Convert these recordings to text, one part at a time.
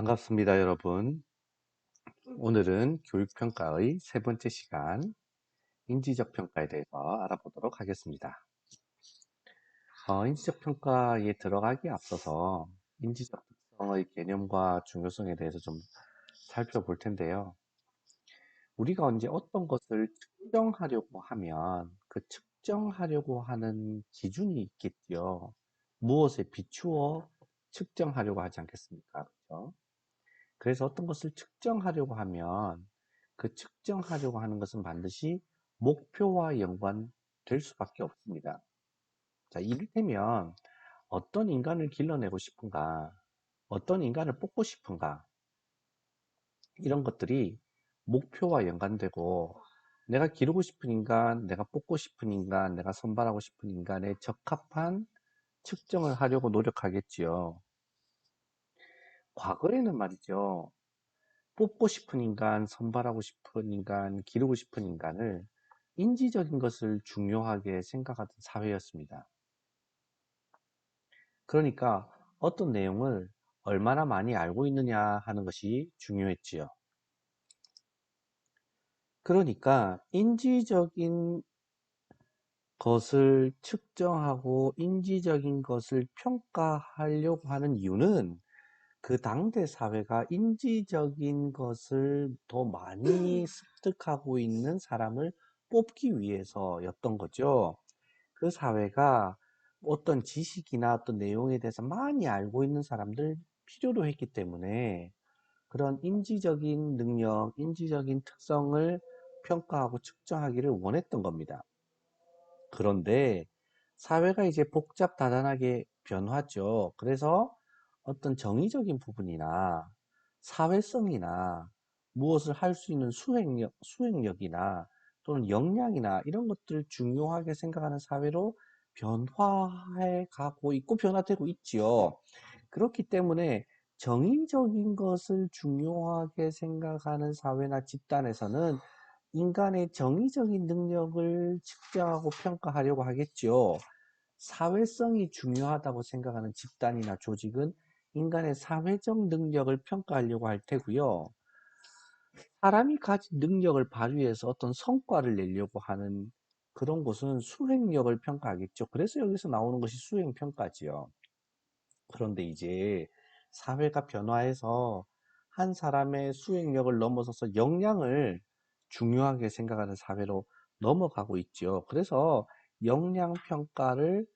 반갑습니다, 여러분. 오늘은 교육평가의 세 번째 시간, 인지적 평가에 대해서 알아보도록 하겠습니다. 어, 인지적 평가에 들어가기 앞서서 인지적 특성의 개념과 중요성에 대해서 좀 살펴볼 텐데요. 우리가 언제 어떤 것을 측정하려고 하면 그 측정하려고 하는 기준이 있겠죠. 무엇에 비추어 측정하려고 하지 않겠습니까? 그렇죠? 그래서 어떤 것을 측정하려고 하면 그 측정하려고 하는 것은 반드시 목표와 연관될 수밖에 없습니다. 자, 이를테면 어떤 인간을 길러내고 싶은가, 어떤 인간을 뽑고 싶은가, 이런 것들이 목표와 연관되고 내가 기르고 싶은 인간, 내가 뽑고 싶은 인간, 내가 선발하고 싶은 인간에 적합한 측정을 하려고 노력하겠지요. 과거에는 말이죠. 뽑고 싶은 인간, 선발하고 싶은 인간, 기르고 싶은 인간을 인지적인 것을 중요하게 생각하던 사회였습니다. 그러니까 어떤 내용을 얼마나 많이 알고 있느냐 하는 것이 중요했지요. 그러니까 인지적인 것을 측정하고 인지적인 것을 평가하려고 하는 이유는 그 당대 사회가 인지적인 것을 더 많이 습득하고 있는 사람을 뽑기 위해서였던 거죠. 그 사회가 어떤 지식이나 어떤 내용에 대해서 많이 알고 있는 사람들 필요로 했기 때문에 그런 인지적인 능력, 인지적인 특성을 평가하고 측정하기를 원했던 겁니다. 그런데 사회가 이제 복잡 다단하게 변화죠. 그래서 어떤 정의적인 부분이나 사회성이나 무엇을 할 수 있는 수행력, 수행력이나 또는 역량이나 이런 것들을 중요하게 생각하는 사회로 변화해 가고 있고 변화되고 있지요. 그렇기 때문에 정의적인 것을 중요하게 생각하는 사회나 집단에서는 인간의 정의적인 능력을 측정하고 평가하려고 하겠죠. 사회성이 중요하다고 생각하는 집단이나 조직은 인간의 사회적 능력을 평가하려고 할 테고요. 사람이 가진 능력을 발휘해서 어떤 성과를 내려고 하는 그런 곳은 수행력을 평가하겠죠. 그래서 여기서 나오는 것이 수행평가지요. 그런데 이제 사회가 변화해서 한 사람의 수행력을 넘어서서 역량을 중요하게 생각하는 사회로 넘어가고 있죠. 그래서 역량 평가를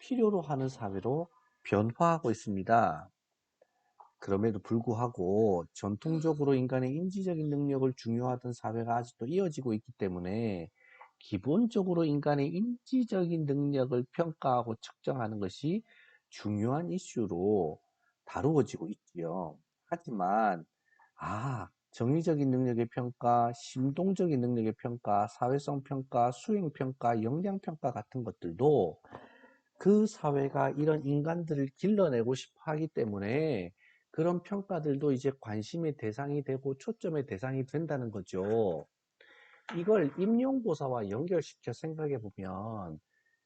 필요로 하는 사회로 변화하고 있습니다. 그럼에도 불구하고 전통적으로 인간의 인지적인 능력을 중요하던 사회가 아직도 이어지고 있기 때문에 기본적으로 인간의 인지적인 능력을 평가하고 측정하는 것이 중요한 이슈로 다루어지고 있지요. 하지만 아 정의적인 능력의 평가, 심동적인 능력의 평가, 사회성 평가, 수행 평가, 역량 평가 같은 것들도 그 사회가 이런 인간들을 길러내고 싶어 하기 때문에 그런 평가들도 이제 관심의 대상이 되고 초점의 대상이 된다는 거죠. 이걸 임용고사와 연결시켜 생각해 보면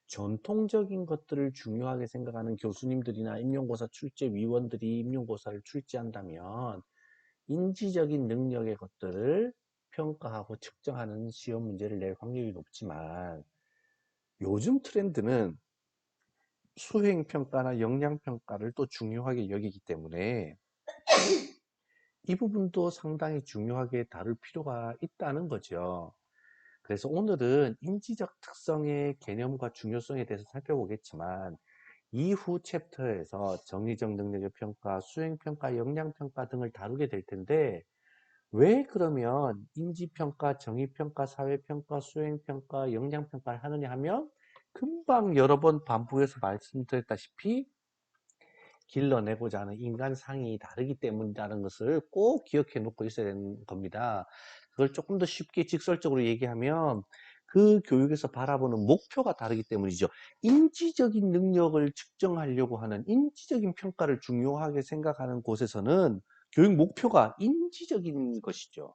전통적인 것들을 중요하게 생각하는 교수님들이나 임용고사 출제 위원들이 임용고사를 출제한다면 인지적인 능력의 것들을 평가하고 측정하는 시험 문제를 낼 확률이 높지만 요즘 트렌드는 수행평가나 역량평가를 또 중요하게 여기기 때문에 이 부분도 상당히 중요하게 다룰 필요가 있다는 거죠. 그래서 오늘은 인지적 특성의 개념과 중요성에 대해서 살펴보겠지만 이후 챕터에서 정의적 능력의 평가, 수행평가, 역량평가 등을 다루게 될 텐데 왜 그러면 인지평가, 정의평가, 사회평가, 수행평가, 역량평가를 하느냐 하면 금방 여러 번 반복해서 말씀드렸다시피 길러내고자 하는 인간상이 다르기 때문이라는 것을 꼭 기억해 놓고 있어야 되는 겁니다. 그걸 조금 더 쉽게 직설적으로 얘기하면 그 교육에서 바라보는 목표가 다르기 때문이죠. 인지적인 능력을 측정하려고 하는 인지적인 평가를 중요하게 생각하는 곳에서는 교육 목표가 인지적인 것이죠.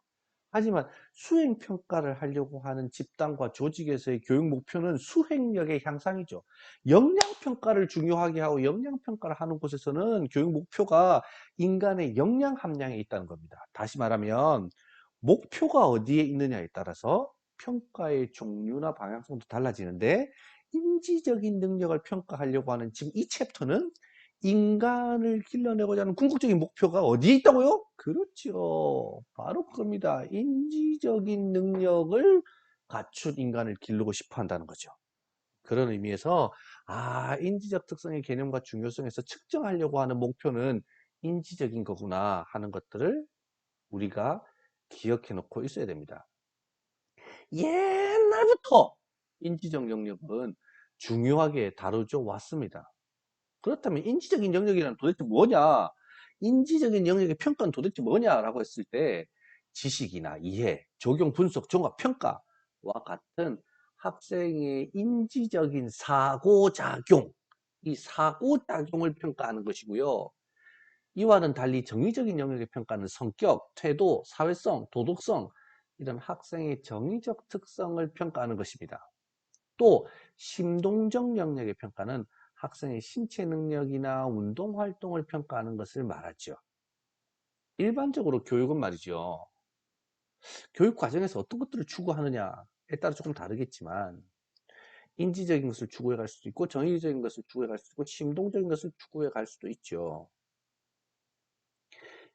하지만 수행 평가를 하려고 하는 집단과 조직에서의 교육 목표는 수행력의 향상이죠. 역량 평가를 중요하게 하고 역량 평가를 하는 곳에서는 교육 목표가 인간의 역량 함량에 있다는 겁니다. 다시 말하면 목표가 어디에 있느냐에 따라서 평가의 종류나 방향성도 달라지는데 인지적인 능력을 평가하려고 하는 지금 이 챕터는 인간을 길러내고자 하는 궁극적인 목표가 어디에 있다고요? 그렇죠. 바로 그겁니다. 인지적인 능력을 갖춘 인간을 기르고 싶어 한다는 거죠. 그런 의미에서 아 인지적 특성의 개념과 중요성에서 측정하려고 하는 목표는 인지적인 거구나 하는 것들을 우리가 기억해 놓고 있어야 됩니다. 옛날부터 인지적 영역은 중요하게 다루져 왔습니다. 그렇다면 인지적인 영역이란 도대체 뭐냐? 인지적인 영역의 평가는 도대체 뭐냐라고 했을 때 지식이나 이해, 적용, 분석, 종합, 평가와 같은 학생의 인지적인 사고작용, 이 사고작용을 평가하는 것이고요. 이와는 달리 정의적인 영역의 평가는 성격, 태도, 사회성, 도덕성 이런 학생의 정의적 특성을 평가하는 것입니다. 또 심동적 영역의 평가는 학생의 신체 능력이나 운동 활동을 평가하는 것을 말하죠. 일반적으로 교육은 말이죠. 교육 과정에서 어떤 것들을 추구하느냐에 따라 조금 다르겠지만 인지적인 것을 추구해 갈 수도 있고 정의적인 것을 추구해 갈 수도 있고 심동적인 것을 추구해 갈 수도 있죠.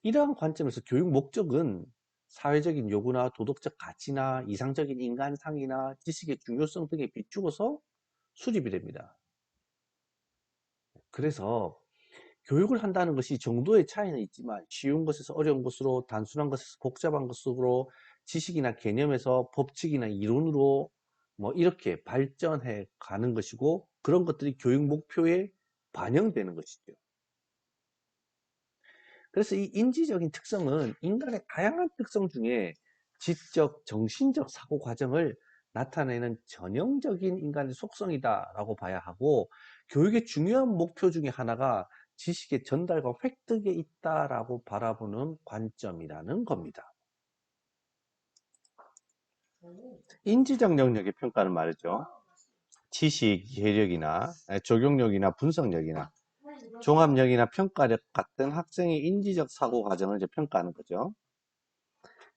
이러한 관점에서 교육 목적은 사회적인 요구나 도덕적 가치나 이상적인 인간상이나 지식의 중요성 등에 비추어서 수립이 됩니다. 그래서 교육을 한다는 것이 정도의 차이는 있지만 쉬운 것에서 어려운 것으로 단순한 것에서 복잡한 것으로 지식이나 개념에서 법칙이나 이론으로 뭐 이렇게 발전해 가는 것이고 그런 것들이 교육 목표에 반영되는 것이죠. 그래서 이 인지적인 특성은 인간의 다양한 특성 중에 지적, 정신적 사고 과정을 나타내는 전형적인 인간의 속성이다라고 봐야 하고 교육의 중요한 목표 중에 하나가 지식의 전달과 획득에 있다라고 바라보는 관점이라는 겁니다. 인지적 영역의 평가는 말이죠. 지식, 이해력이나 적용력이나 분석력이나 종합력이나 평가력 같은 학생의 인지적 사고 과정을 이제 평가하는 거죠.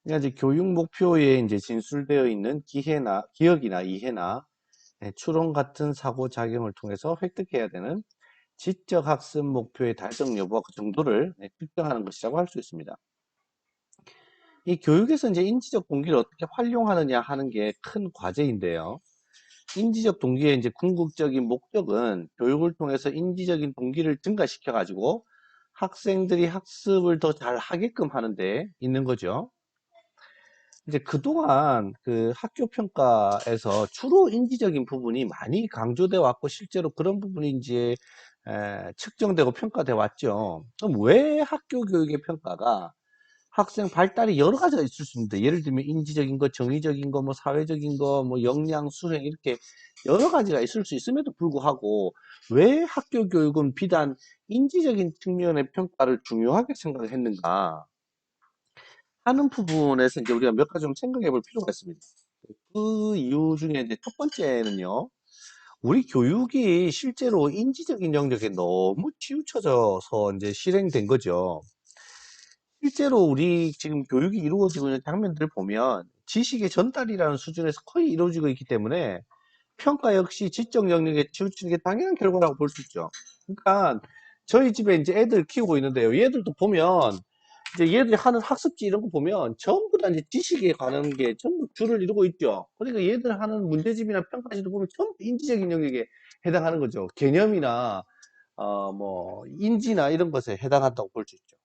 그러니까 이제 교육 목표에 이제 진술되어 있는 기회나 기억이나 이해나 예, 추론 같은 사고 작용을 통해서 획득해야 되는 지적 학습 목표의 달성 여부와 그 정도를 예, 측정하는 것이라고 할 수 있습니다. 이 교육에서 이제 인지적 동기를 어떻게 활용하느냐 하는 게 큰 과제인데요. 인지적 동기의 이제 궁극적인 목적은 교육을 통해서 인지적인 동기를 증가시켜 가지고 학생들이 학습을 더 잘 하게끔 하는데 있는 거죠. 이제 그동안 그 학교 평가에서 주로 인지적인 부분이 많이 강조되어 왔고 실제로 그런 부분이 이제 에, 측정되고 평가되어 왔죠. 그럼 왜 학교 교육의 평가가 학생 발달이 여러 가지가 있을 수 있는데 예를 들면 인지적인 거, 정의적인 거, 뭐 사회적인 거, 뭐 역량, 수행 이렇게 여러 가지가 있을 수 있음에도 불구하고 왜 학교 교육은 비단 인지적인 측면의 평가를 중요하게 생각을 했는가 하는 부분에서 이제 우리가 몇 가지 좀 생각해 볼 필요가 있습니다. 그 이유 중에 이제 첫 번째는요. 우리 교육이 실제로 인지적인 영역에 너무 치우쳐져서 이제 실행된 거죠. 실제로 우리 지금 교육이 이루어지고 있는 장면들을 보면 지식의 전달이라는 수준에서 거의 이루어지고 있기 때문에 평가 역시 지적 영역에 치우치는 게 당연한 결과라고 볼 수 있죠. 그러니까 저희 집에 이제 애들 키우고 있는데요. 얘들도 보면 이제 얘들이 하는 학습지 이런 거 보면 전부 다 이제 지식에 관한 게 전부 줄을 이루고 있죠. 그러니까 얘들 하는 문제집이나 평가지도 보면 전부 인지적인 영역에 해당하는 거죠. 개념이나 어 뭐 인지나 이런 것에 해당한다고 볼 수 있죠.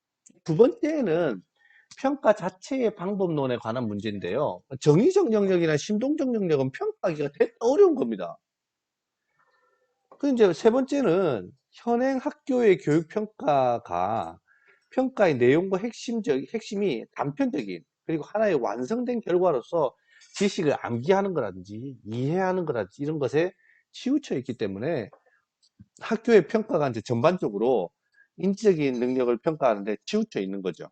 두 번째는 평가 자체의 방법론에 관한 문제인데요. 정의적 영역이나 심동적 영역은 평가하기가 대단 어려운 겁니다. 그 이제 세 번째는 현행 학교의 교육 평가가 평가의 내용과 핵심적 핵심이 단편적인 그리고 하나의 완성된 결과로서 지식을 암기하는 거라든지 이해하는 거라든지 이런 것에 치우쳐 있기 때문에 학교의 평가가 이제 전반적으로 인지적인 능력을 평가하는데 치우쳐 있는 거죠.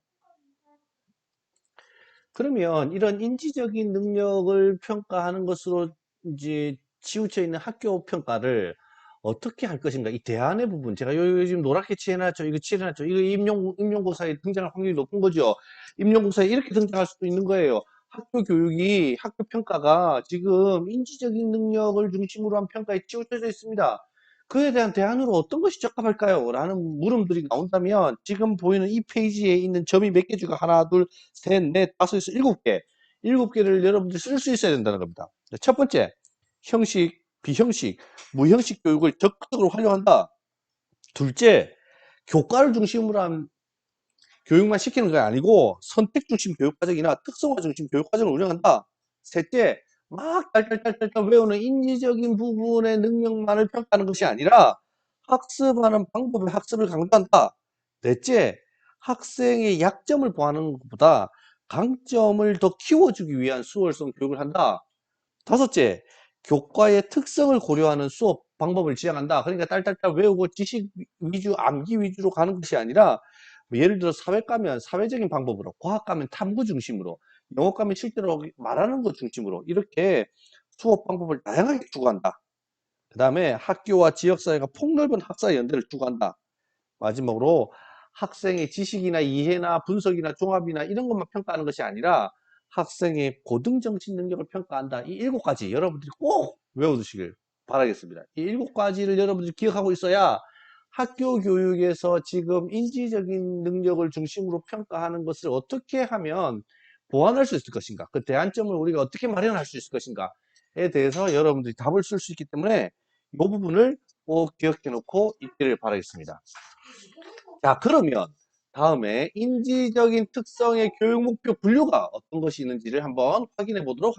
그러면 이런 인지적인 능력을 평가하는 것으로 이제 치우쳐 있는 학교 평가를 어떻게 할 것인가? 이 대안의 부분, 제가 요, 요즘 노랗게 칠해놨죠. 이거 칠해놨죠. 이거 임용, 임용고사에 등장할 확률이 높은 거죠. 임용고사에 이렇게 등장할 수도 있는 거예요. 학교 교육이, 학교 평가가 지금 인지적인 능력을 중심으로 한 평가에 치우쳐져 있습니다. 그에 대한 대안으로 어떤 것이 적합할까요? 라는 물음들이 나온다면 지금 보이는 이 페이지에 있는 점이 몇 개 주가 하나, 둘, 셋, 넷, 다섯, 여섯, 일곱 개. 일곱 개를 여러분들이 쓸 수 있어야 된다는 겁니다. 첫 번째, 형식, 비형식, 무형식 교육을 적극적으로 활용한다. 둘째, 교과를 중심으로 한 교육만 시키는 게 아니고 선택 중심 교육 과정이나 특성화 중심 교육 과정을 운영한다. 셋째, 막 딸딸딸딸 외우는 인지적인 부분의 능력만을 평가하는 것이 아니라 학습하는 방법의 학습을 강조한다. 넷째, 학생의 약점을 보하는 것보다 강점을 더 키워주기 위한 수월성 교육을 한다. 다섯째, 교과의 특성을 고려하는 수업 방법을 지향한다. 그러니까 딸딸딸 외우고 지식 위주, 암기 위주로 가는 것이 아니라 뭐 예를 들어 사회 가면 사회적인 방법으로, 과학 가면 탐구 중심으로, 영어 가면 실제로 말하는 것 중심으로 이렇게 수업 방법을 다양하게 추구한다. 그 다음에 학교와 지역사회가 폭넓은 학사 연대를 추구한다. 마지막으로 학생의 지식이나 이해나 분석이나 종합이나 이런 것만 평가하는 것이 아니라 학생의 고등 정신 능력을 평가한다. 이 일곱 가지 여러분들이 꼭 외워두시길 바라겠습니다. 이 일곱 가지를 여러분들이 기억하고 있어야 학교 교육에서 지금 인지적인 능력을 중심으로 평가하는 것을 어떻게 하면 보완할 수 있을 것인가 그 대안점을 우리가 어떻게 마련할 수 있을 것인가에 대해서 여러분들이 답을 쓸 수 있기 때문에 이 부분을 꼭 기억해 놓고 있기를 바라겠습니다. 자 그러면 다음에 인지적인 특성의 교육 목표 분류가 어떤 것이 있는지를 한번 확인해 보도록